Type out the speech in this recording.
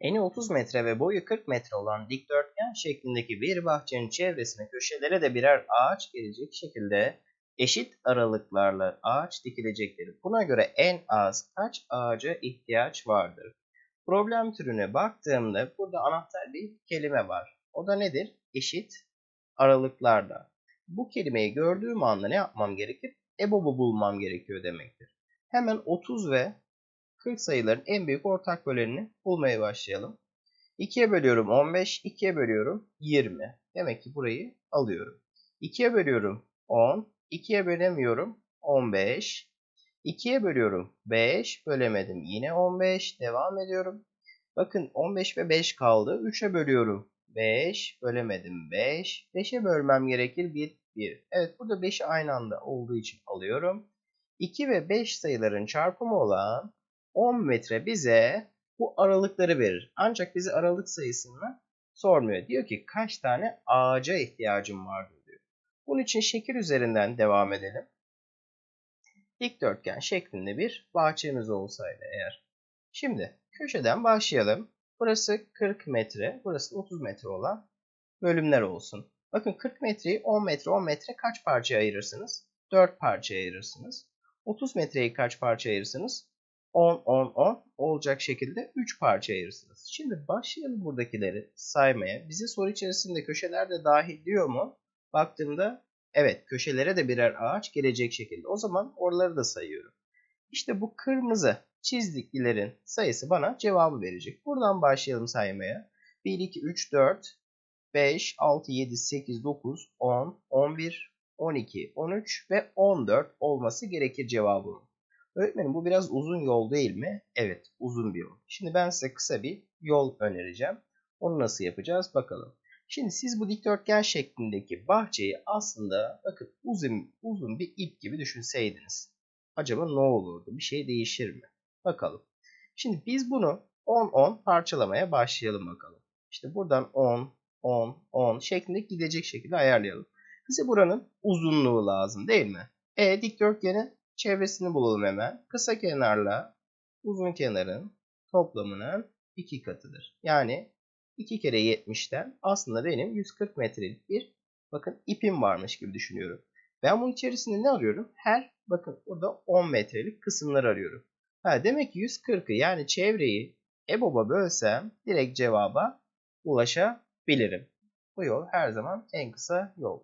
Eni 30 metre ve boyu 40 metre olan dikdörtgen şeklindeki bir bahçenin çevresine köşelere de birer ağaç gelecek şekilde eşit aralıklarla ağaç dikilecektir. Buna göre en az kaç ağaca ihtiyaç vardır? Problem türüne baktığımda burada anahtar bir kelime var. O da nedir? Eşit aralıklarla. Bu kelimeyi gördüğüm anda ne yapmam gerekir? EBOB'u bulmam gerekiyor demektir. Hemen 30 ve 40 sayıların en büyük ortak bölenini bulmaya başlayalım. 2'ye bölüyorum 15, 2'ye bölüyorum 20. Demek ki burayı alıyorum. 2'ye bölüyorum 10, 2'ye bölemiyorum 15. 2'ye bölüyorum 5, bölemedim yine 15. Devam ediyorum. Bakın 15 ve 5 kaldı. 3'e bölüyorum 5, bölemedim 5. 5'e bölmem gerekir 1, 1. Evet burada 5'i aynı anda olduğu için alıyorum. 2 ve 5 sayıların çarpımı olan 10 metre bize bu aralıkları verir. Ancak bize aralık sayısını sormuyor. Diyor ki kaç tane ağaca ihtiyacım vardır diyor. Bunun için şekil üzerinden devam edelim. Dikdörtgen şeklinde bir bahçemiz olsaydı eğer. Şimdi köşeden başlayalım. Burası 40 metre, burası 30 metre olan bölümler olsun. Bakın 40 metreyi 10 metre 10 metre kaç parçaya ayırırsınız? 4 parçaya ayırırsınız. 30 metreyi kaç parçaya ayırırsınız? 10, 10, 10 olacak şekilde 3 parça ayırırsınız. Şimdi başlayalım buradakileri saymaya. Bize soru içerisinde köşeler de dahil diyor mu? Baktığımda evet köşelere de birer ağaç gelecek şekilde. O zaman oraları da sayıyorum. İşte bu kırmızı çizdiklerin sayısı bana cevabı verecek. Buradan başlayalım saymaya. 1, 2, 3, 4, 5, 6, 7, 8, 9, 10, 11, 12, 13 ve 14 olması gerekir cevabının. Öğretmenim bu biraz uzun yol değil mi? Evet uzun bir yol. Şimdi ben size kısa bir yol önereceğim. Onu nasıl yapacağız bakalım. Şimdi siz bu dikdörtgen şeklindeki bahçeyi aslında bakın uzun, uzun bir ip gibi düşünseydiniz. Acaba ne olurdu? Bir şey değişir mi? Bakalım. Şimdi biz bunu 10-10 parçalamaya başlayalım bakalım. İşte buradan 10, 10, 10 şeklinde gidecek şekilde ayarlayalım. Bize buranın uzunluğu lazım değil mi? E dikdörtgenin çevresini bulalım hemen. Kısa kenarla uzun kenarın toplamının iki katıdır. Yani 2 kere 70'ten aslında benim 140 metrelik bir bakın ipim varmış gibi düşünüyorum. Ben bunun içerisinde ne arıyorum? Her bakın burada 10 metrelik kısımlar arıyorum. Ha, demek ki 140'ı yani çevreyi EBOB'a bölsem direkt cevaba ulaşabilirim. Bu yol her zaman en kısa yol.